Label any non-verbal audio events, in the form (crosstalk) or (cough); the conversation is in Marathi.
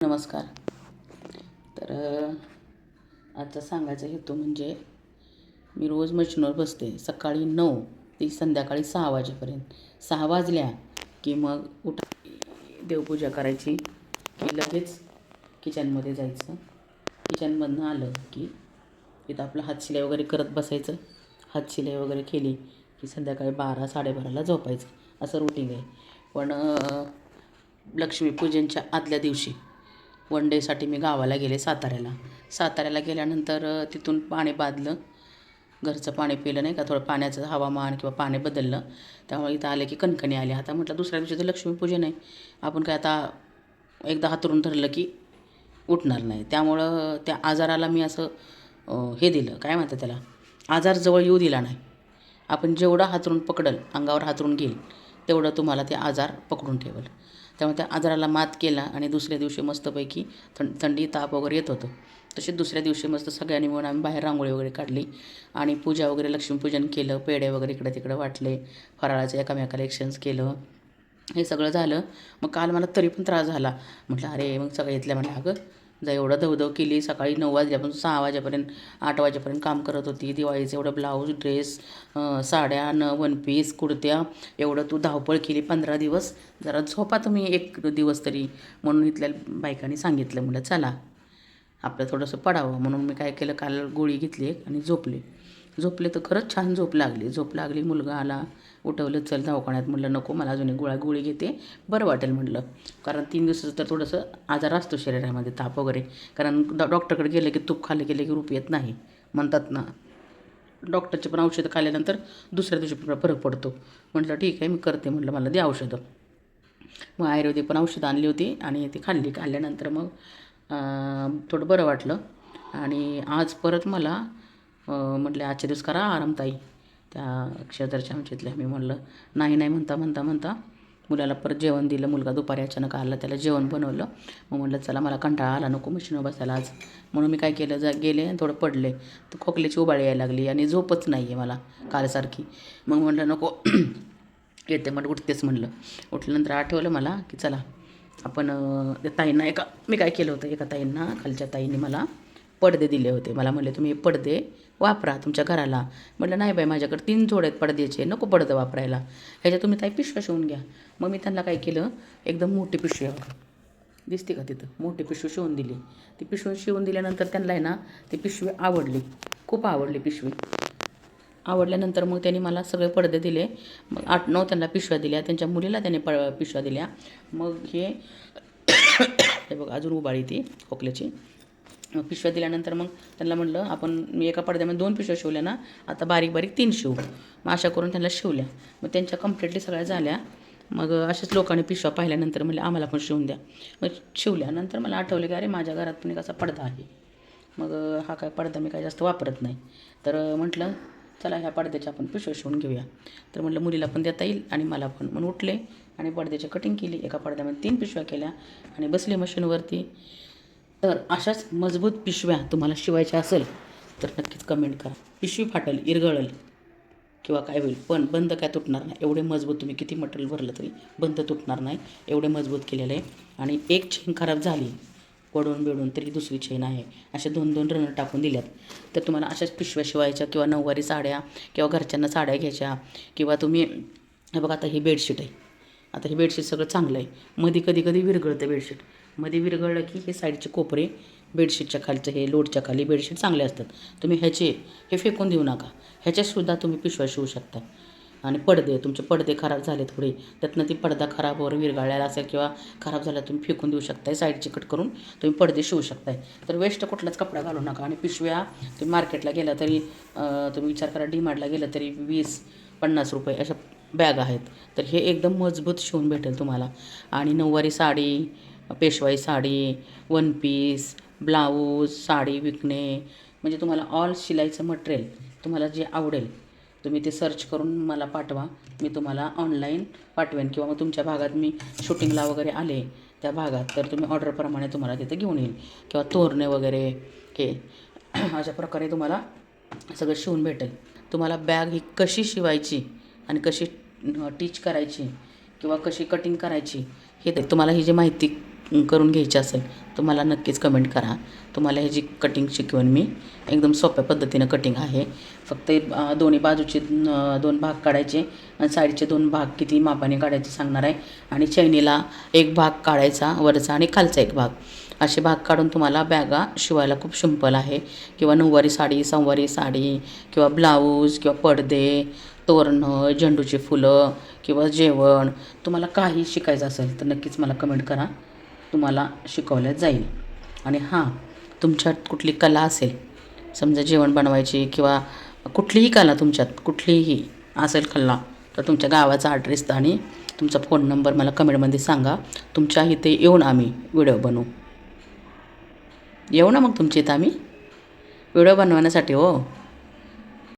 नमस्कार. तर आजचा सांगायचा हेतू म्हणजे मी रोज मशीनवर बसते. सकाळी नऊ ते संध्याकाळी सहा वाजेपर्यंत. सहा वाजल्या की मग उठा देवपूजा करायची. की लगेच किचनमध्ये जायचं. किचनमधनं आलं की तिथं आपलं हातशिलाई वगैरे करत बसायचं. हातशिलाई वगैरे केली की संध्याकाळी बारा साडेबाराला झोपायचं. असं रुटीन आहे. पण लक्ष्मीपूजनच्या आदल्या दिवशी वन डेसाठी मी गावाला गेले साताऱ्याला. साताऱ्याला गेल्यानंतर तिथून पाणी बादलं. घरचं पाणी पिलं नाही का थोडं पाण्याचं हवामान किंवा पाणी बदललं. त्यामुळे इथं आले की कणकणी आली. आता म्हटलं दुसऱ्या दिवशी तर लक्ष्मीपूजन आहे. आपण काय आता एकदा हातरून धरलं की उठणार नाही. त्यामुळं त्या आजाराला मी असं हे दिलं. काय म्हणतात त्याला? आजार जवळ येऊ दिला नाही. आपण जेवढा हातरून पकडल अंगावर हातरून घेईल तेवढं तुम्हाला ते आजार पकडून ठेवल. त्यामुळे त्या आजाराला मात केला आणि दुसऱ्या दिवशी मस्तपैकी थं थंडी ताप वगैरे येत होतं. तसेच दुसऱ्या दिवशी मस्त सगळ्यांनी मिळून आम्ही बाहेर रांगोळी वगैरे काढली आणि पूजा वगैरे लक्ष्मीपूजन केलं पेढे वगैरे इकडे तिकडे वाटले फराळाचं एकामेकाला एक्सचेंज केलं. हे सगळं झालं. मग काल मला तरी पण त्रास झाला. म्हटलं अरे मग सगळं इथल्या म्हटलं अगं जा एवढं धवधव केली सकाळी नऊ वाजल्यापासून सहा वाजेपर्यंत आठ वाजेपर्यंत काम करत होती. दिवाळीचं एवढं ब्लाऊज ड्रेस साड्या न वन पीस कुडत्या एवढं तू धावपळ केली पंधरा दिवस. जरा झोपा तुम्ही एक दिवस तरी. म्हणून इथल्या बायकांनी सांगितलं म्हणलं चला आपलं थोडंसं पडावं. म्हणून मी काय केलं काल गोळी घेतली आणि झोपले. झोपले तर खरंच छान झोप लागली. झोप लागली मुलगा आला उठवलं चल दवाखान्यात म्हटलं नको मला अजून एक गोळा गोळी घेते बरं वाटेल म्हटलं कारण तीन दिवसाचं तर थोडंसं आजार असतो शरीरामध्ये ताप वगैरे. कारण डॉ डॉक्टरकडे गेलं की तूप खाल्लं गेलं की रूप येत नाही म्हणतात ना. डॉक्टरचे पण औषधं खाल्ल्यानंतर दुसऱ्या दिवशी पण फरक पडतो. म्हटलं ठीक आहे मी करते म्हटलं मला दे औषधं. मग आयुर्वेदिक पण औषधं आणली होती आणि ती खाल्ली. खाल्ल्यानंतर मग थोडं बरं वाटलं. आणि आज परत मला म्हटले आजच्या दिवस करा आरामताई त्या अक्षरधरच्या आमच्यातल्या मी म्हणलं नाही नाही म्हणता म्हणता म्हणता मुलाला परत जेवण दिलं. मुलगा दुपारी अचानक आला त्याला जेवण बनवलं. मग म्हटलं चला मला कंटाळा आला नको मशीनवर बसायला आज. म्हणून मी काय केलं जा गेले आणि थोडं पडले. तर खोकल्याची उबाळी यायला लागली आणि झोपच नाही आहे मला कालसारखी. मग म्हटलं नको (clears throat) येते मग उठतेच म्हणलं उठल्यानंतर आठवलं मला की चला आपण त्या ताईंना एका मी काय केलं होतं एका ताईंना खालच्या ताईंनी मला पडदे दिले होते. मला म्हणले तुम्ही हे पडदे वापरा तुमच्या घराला. म्हटलं नाही बाई माझ्याकडे तीन जोड आहेत पडद्याचे नको पडदं वापरायला. ह्याच्यात तुम्ही ताई पिशव्या शिवून घ्या. मग मी त्यांना काय केलं एकदम मोठी पिशवी दिसते का तिथं? मोठी पिशवी शिवून दिली. ती पिशवी शिवून दिल्यानंतर त्यांना आहे ना ती पिशवी आवडली. खूप आवडली पिशवी. आवडल्यानंतर मग त्यांनी मला सगळे पडदे दिले. मग आठ नऊ त्यांना पिशव्या दिल्या. त्यांच्या मुलीला त्याने प पिशव्या दिल्या. मग हे (coughs) हे बघ अजून उबाळी ती खोकल्याची. पिशव्या दिल्यानंतर मग त्यांना म्हटलं आपण मी एका पडद्यामध्ये दोन पिशव्या शिवल्या ना आता बारीक बारीक तीन शिवू. मग अशा करून त्यांना शिवल्या. मग त्यांच्या कम्प्लिटली सगळ्या झाल्या. मग अशाच लोकांनी पिशव्या पाहिल्यानंतर म्हणले आम्हाला पण शिवून द्या. मग शिवल्यानंतर मला आठवलं की अरे माझ्या घरात पण एक असा पडदा आहे. मग हा काय पडदा मी काय जास्त वापरत नाही. तर म्हटलं चला ह्या पडद्याच्या आपण पिशव्या शिवून घेऊया. तर म्हटलं मुलीला पण देता येईल आणि मला पण. म्हणून उठले आणि पडद्याची कटिंग केली. एका पडद्यामध्ये तीन पिशव्या केल्या आणि बसले मशीनवरती तर अशाच मजबूत पिशव्या तुम्हाला शिवायच्या असेल तर नक्कीच कमेंट करा. पिशवी फाटल इरगळल किंवा काय होईल पण बंद काय तुटणार नाही. एवढे मजबूत तुम्ही किती मटेरियल भरलं तरी बंद तुटणार नाही. एवढे मजबूत केलेलं आहे. आणि एक चेन खराब झाली पडून बिडून तरी दुसरी चेन आहे. अशा दोन दोन रनर टाकून दिल्यात. तर तुम्हाला अशाच पिशव्या शिवायच्या किंवा नऊवारी साड्या किंवा घरच्यांना साड्या घ्यायच्या किंवा तुम्ही हे बघा आता ही बेडशीट आहे. आता हे बेडशीट सगळं चांगलं आहे. मध्ये कधी कधी विरघळतं बेडशीट मध्ये विरघळलं की हे साईडचे कोपरे बेडशीटच्या खालचं हे लोडच्या खाली बेडशीट चांगले असतात. तुम्ही ह्याचे हे फेकून देऊ नका. ह्याच्यासुद्धा तुम्ही पिशव्या शिवू शकता. आणि पडदे तुमचे पडदे खराब झाले थोडे त्यातनं ती पडदा खराब वर विरघळलेला असेल किंवा खराब झाला तुम्ही फेकून देऊ शकताय साईडची कट करून तुम्ही पडदे शिवू शकताय. तर वेस्ट कुठलाच कपडा घालू नका. आणि पिशव्या तुम्ही मार्केटला गेला तरी तुम्ही विचार करा डीमार्टला गेलं तरी वीस पन्नास रुपये अशा बॅग आहेत. तर हे एकदम मजबूत शिवून भेटेल तुम्हाला. आणि नऊवारी साडी पेशवाई sari one piece blouse sari विकणे. म्हणजे तुम्हाला ऑल शिलाईचं मटेरियल तुम्हाला जे आवडेल तुम्ही ते सर्च करून मला पाठवा. मी तुम्हाला ऑनलाईन पाठवेन. किंवा मग तुमच्या भागात मी शूटिंगला वगैरे आले त्या भागात तर तुम्ही ऑर्डरप्रमाणे तुम्हाला तिथं घेऊन येईल. किंवा तोरणे वगैरे हे (clears throat) अशा प्रकारे तुम्हाला सगळं शिवून भेटेल. तुम्हाला बॅग ही कशी शिवायची आणि कशी टीच करायची किंवा कशी कटिंग करायची हे ते तुम्हाला ही जी माहिती करून घ्यायची असेल तर मला नक्कीच कमेंट करा. तुम्हाला ह्याची कटिंग शिकवून मी एकदम सोप्या पद्धतीनं कटिंग आहे. फक्त दोन्ही बाजूचे दोन भाग काढायचे आणि साईडचे दोन भाग किती मापाने काढायचे सांगणार आहे. आणि चैनीला एक भाग काढायचा वरचा आणि खालचा एक भाग. असे भाग काढून तुम्हाला बॅगा शिवायला खूप सिंपल आहे. किंवा नऊवारी साडी सहावारी साडी किंवा ब्लाऊज किंवा पडदे तोरणं झेंडूची फुलं किंवा जेवण. तुम्हाला काही शिकायचं असेल तर नक्कीच मला कमेंट करा. तुम्हाला शिकवल्या जाईल. आणि हां तुमच्यात कुठली कला असेल समजा जेवण बनवायची किंवा कुठलीही कला तुमच्यात कुठलीही असेल कला तर तुमच्या गावाचा ॲड्रेस आणि तुमचा फोन नंबर मला कमेंटमध्ये सांगा. तुमच्या इथे येऊन आम्ही व्हिडिओ बनवू. येऊ ना मग तुमच्या इथं आम्ही? व्हिडिओ बनवण्यासाठी हो.